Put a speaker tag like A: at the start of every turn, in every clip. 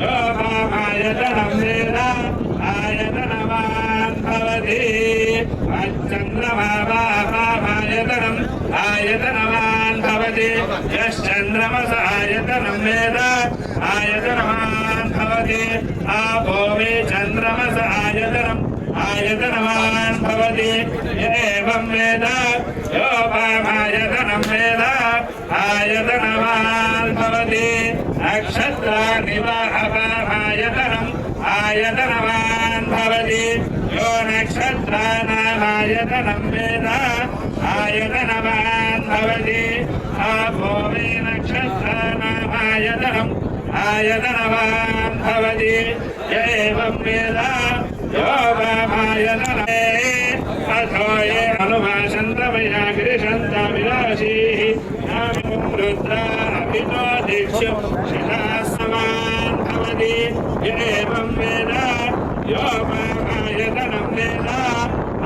A: యోగమాయతనం వేద ఆయతనవాన్ భవతి చంద్రమాయతనం ఆయతనవాన్ భవతి యశ్చంద్రమస ఆయతనం వేద ఆయతనవాన్ भवति आपो मे चन्द्रमस आयतनम् आयतनवान् भवति एवं वेद योपामायतनं वेद आयतनवान् भवति नक्षत्राणि वा अपामायतनम् आयतनवान् भवति यो नक्षत्राणामायतनं वेद आयतनवान् भवति आपो मे नक्षत्राणामायतनम् आयतनवान् भवति य एवं वेद योगमायतने अथो ये अनुभाषन्तमया गिरिशन्तविलासीः नामो रुद्रा अभितो दीक्ष्यो शिलासमान् भवति य एवं वेद योगमायतनं वेद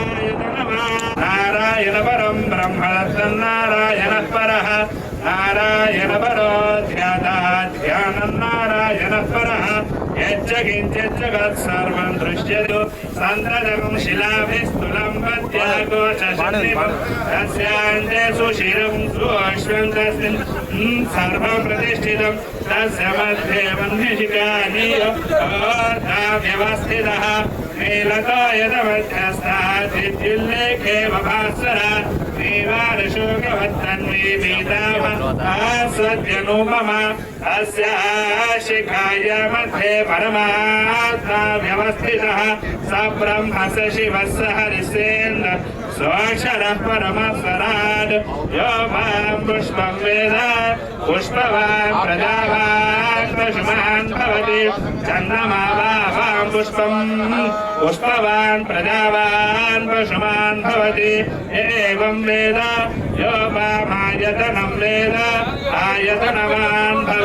A: आयतनवान् नारायणपरं ब्रह्म तन्नारायणः परः नारायण परो ध्याता ध्यानं జనపరః యచ్చకించగత్సర్వం దృశ్యతు సంతతం శిలాభిస్థులం పద్యాఘోషశివం తస్యాంతే సుశిరం సుశ్వం తస్మిన్ సర్వం ప్రతిష్ఠితం తస్య మధ్యే మన్యషికానీయ వ్యవస్థితः నీలతో యదమధ్యస్థాదిద్యుల్లేఖేవ భాస్వర నీవారశోకవత్తన్వీ మీతావ సద్యనో మమ शिखाय मध्ये परमात्मा व्यवस्थितः स ब्रह्म स शिवः स हरिसेन्द्र स्वक्षरः परमस्वराट् यो मां पुष्पं वेद पुष्पवान् प्रजावान् पशुमान् भवति चन्द्रमा वा वां पुष्पं पुष्पवान् प्रजावान् पशुमान् भवति एवं वेद यो वामायतनं वेद आयतनवान्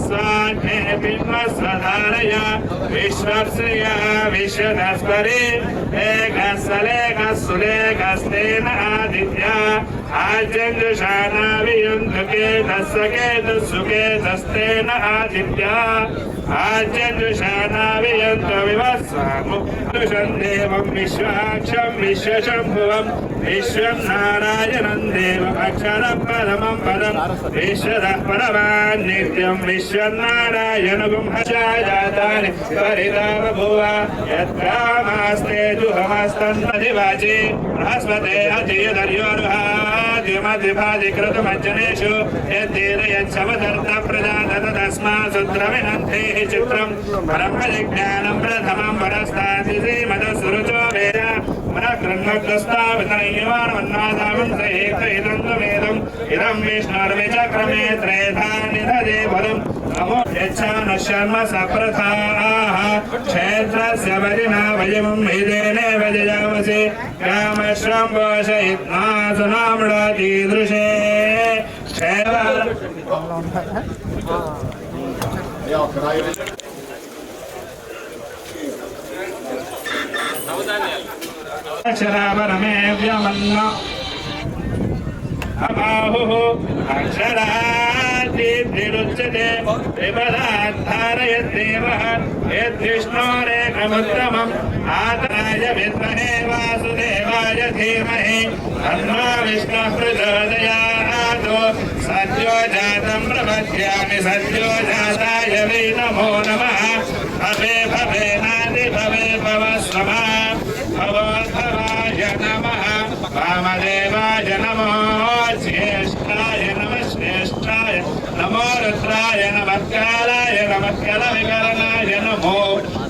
A: స్వామి బింబ స్వధారయ విశ్వప్సయ విశ్వనస్పరి లేఖ సలేఖ సులేఖ స్నేన ఆదిత్య ఆచంద్రుషానావియుంధుకేత సకేత సుకేత స్నేన ఆదిత్య ఆచంద్రుషానావియంతు వివత్సాము దేవం విశ్వాక్షం విశ్వశంభువం విశ్వం నారాయణం దేవం అక్షరం పరమం పదం విశ్వ परमं पदं विश्वतः परमान् नित्यं विश्वं नारायणगुं हजातानि परिता बभूव यत्कामास्ते जुहमस्तन्नदिवाचि बृहस्पते अजयदर्योर्हाद्यमधिभाधिकृतमज्जनेषु यद्देदयच्छवदर्थ तस्मात् सूत्रविनन्तेः चित्रम् ब्रह्मजिज्ञानं प्रथमं परस्तादि श्रीमदसुरुचो वेद मनकृन्मग्रस्तावितनयमानमन्नादामं सहेत इदं त्वमेदम् इदं विष्णुर्विचक्रमे त्रेधानि ददे फलम् नमो यच्छानः शर्म सप्रथाः क्षेत्रस्य वरिणा वयमं हिदेनेव जयामसि कामश्रं पोषयित्वा सुनामृतीदृशे क्षेत्र अक्षरापरमे व्यमन्न अबाहुः अक्षरादिरुच्यते विपदाद्धारयद्देवः यद्विष्णोरेकमुत्तमम् आतराय विद्महे वासुदेवाय धीमहि तन्नो विष्णुः प्रचोदयात् सद्यो जातं प्रपद्यामि सद्यो जाताय वै नमो नमः भवे भवे नादि भवे भव स्वमा भवोद्भवाय नमः वामदेवाय నమస్కారాయ నమస్కార వికరణాయ నమో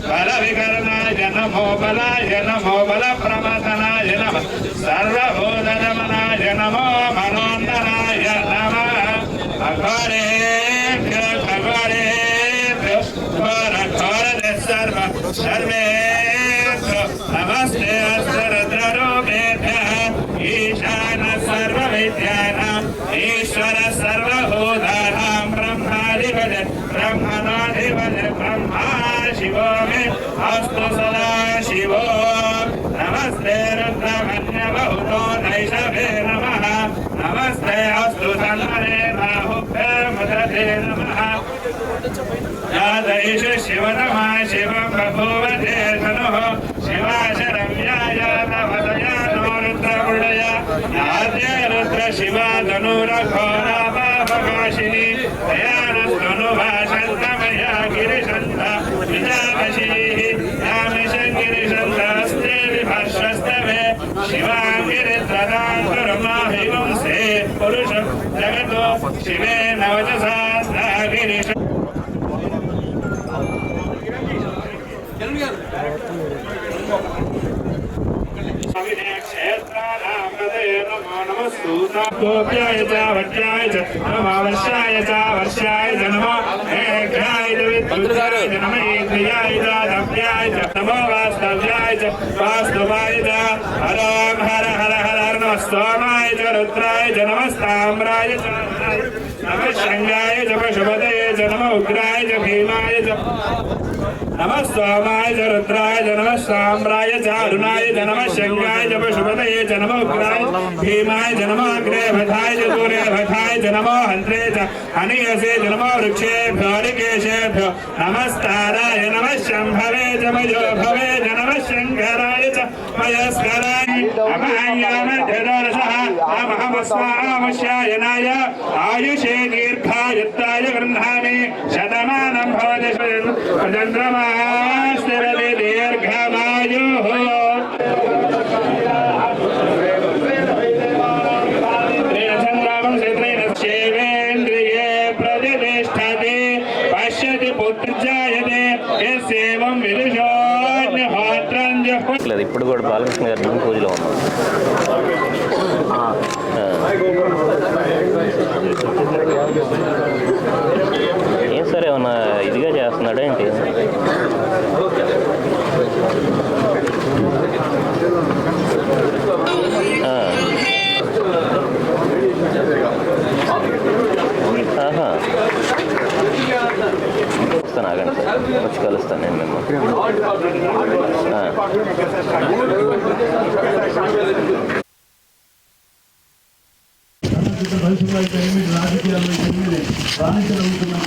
A: బల వికరణాయ నమో బలాయ నమో బల ప్రమతనాయ నమ సర్వభూత నమో మనోన్ననాయ నమ అఘోరే అఘోరే సర్వే ब्रह्मा शिवो मे अस्तु सदा शिवो नमस्ते रुद्रमन्यबहुतो नैषभे नमः नमस्ते अस्तु तन्मने बाहुभ्ये मदते नमः यादैष शिवतमा शिवं बभूव ते धनुः शिवाशरम्याय नवदया नो रुद्रपुडय याद्य रुद्र शिवा धनुरघोरापापकाशिनी दयानस्तनुभाषन्तमया गोप्याय च वट्याय च नमावर्षाय च वर्षाय च नमो मेघाय च विद्युताय च नम इंद्रियाय च दव्याय च नमो वास्तव्याय च वास्तवाय च हराम हर స్తోమాయ చ రుద్రాయ చ నమస్తామ్రాయ నమ శృంగాయ చ పశుపతయ చ నమ ఉగ్రాయ చ భీమాయ చ నమ స్తోమాయ చ రుద్రాయ చ నమ సామ్రాయ చ అరుణాయ చ నమ శంగాయ చ పశుపతయ చ నమ ఉగ్రాయ భీమాయ చ నమ అగ్రే భటాయ చ దూరే భటాయ చ నమో హంత్రే చ అనియసే చ నమో నమ శంభవే చ భవే చ శంకరాయ చ మయస్కరాయ అమాయ మధ్య वेदरसः अहमस्वामश्यायनाय आयुषे दीर्घायुक्ताय गृह्णामि शतमानं भवति चन्द्रमास्तिरति दीर्घमायुः प्रतिष्ठते पश्यति पुत्रजायते यस्येवं विदुषो
B: లేదు ఇప్పుడు కూడా బాలకృష్ణ గారి గుడి పూజలో ఉన్నాం ఏం సార్ ఏమన్నా ఇదిగా చేస్తున్నాడా ఏంటి? వచ్చి కలుస్తాను నేను మిమ్మల్ని ఆ.
C: భవిష్యత్తులో రాజకీయాల్లో రాణించగలుగుతున్నాం